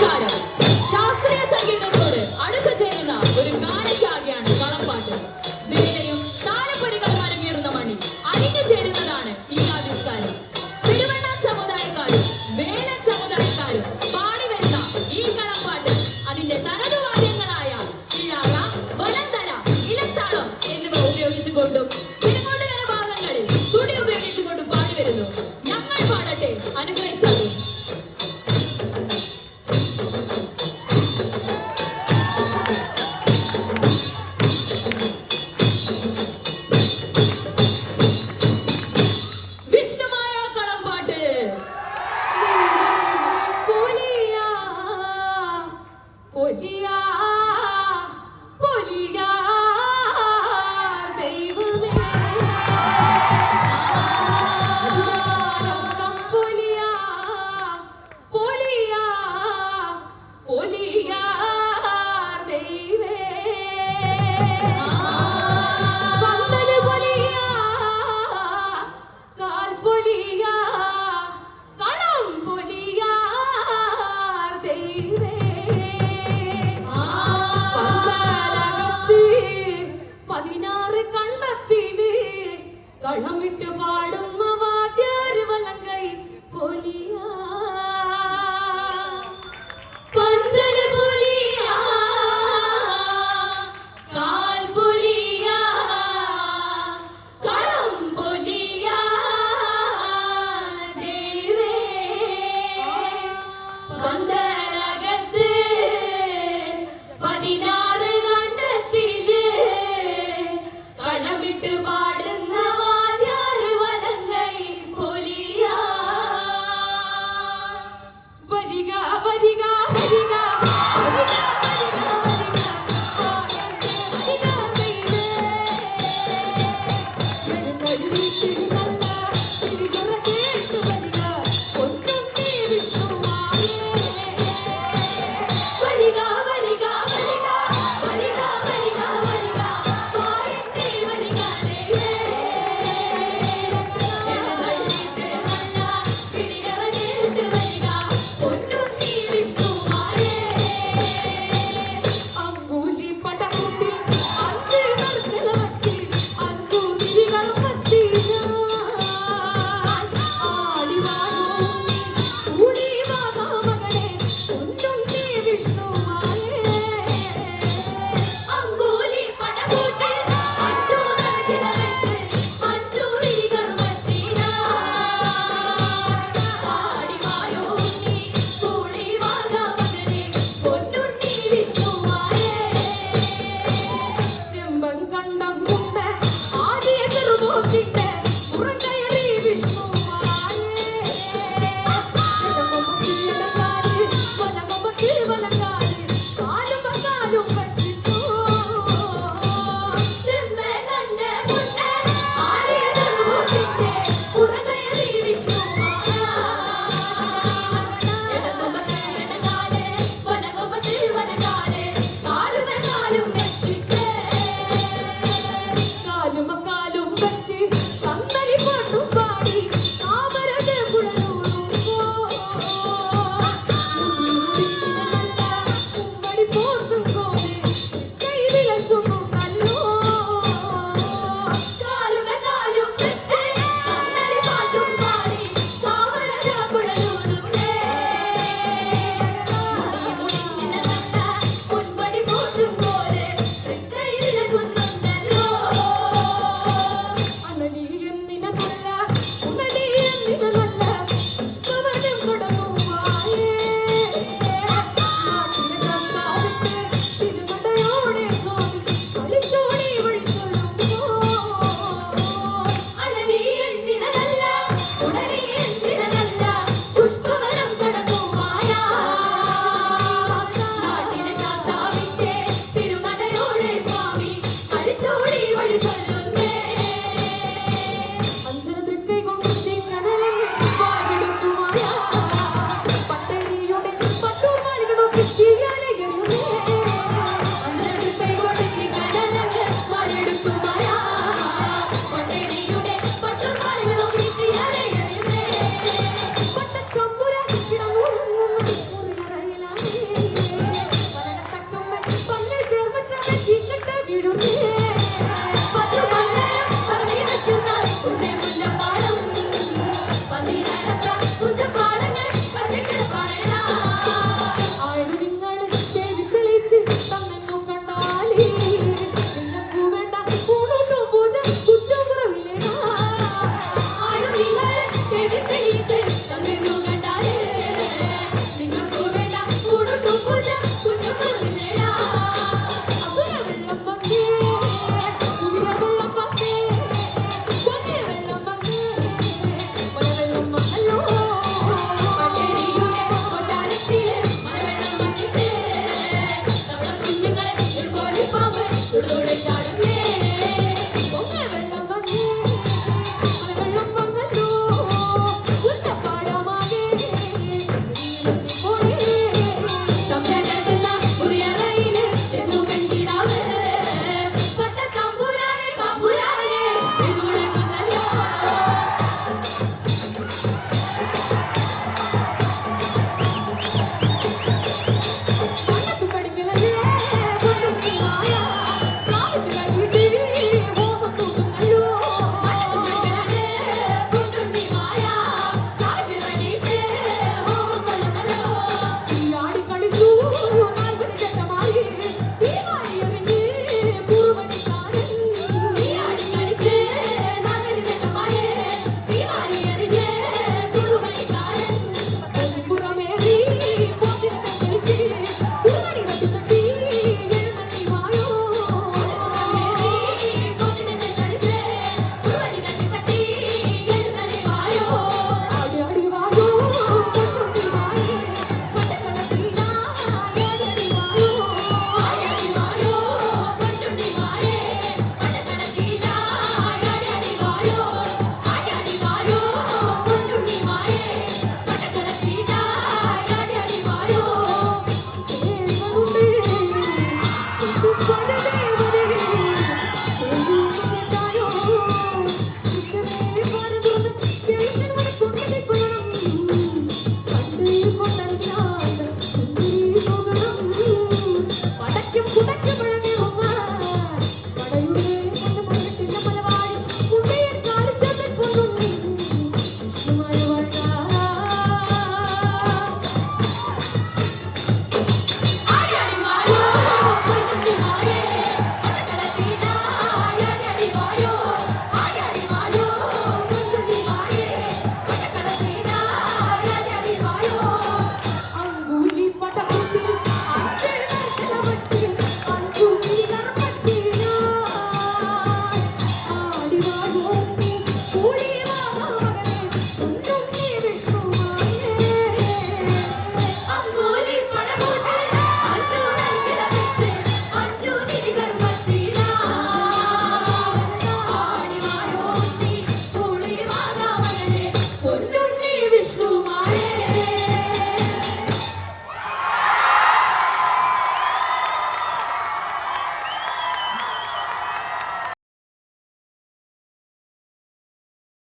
നമസ്കാരം. ശാസ്ത്രീയ സംഗീതത്തോട് അടുത്തു ചേരുന്ന ഒരു ഗാനശാഖയാണ് കളപ്പാട്ട്. വീണയും താലപ്പൊലികളും അരങ്ങേറുന്ന മണി ചേരുന്നതാണ് ഈ ആവിഷ്കാരം. തിരുവണ്ണ സമുദായക്കാരും വേലൻ സമുദായക്കാരും പാടി ഈ കളപ്പാട്ട് களமிட்டு பாடும்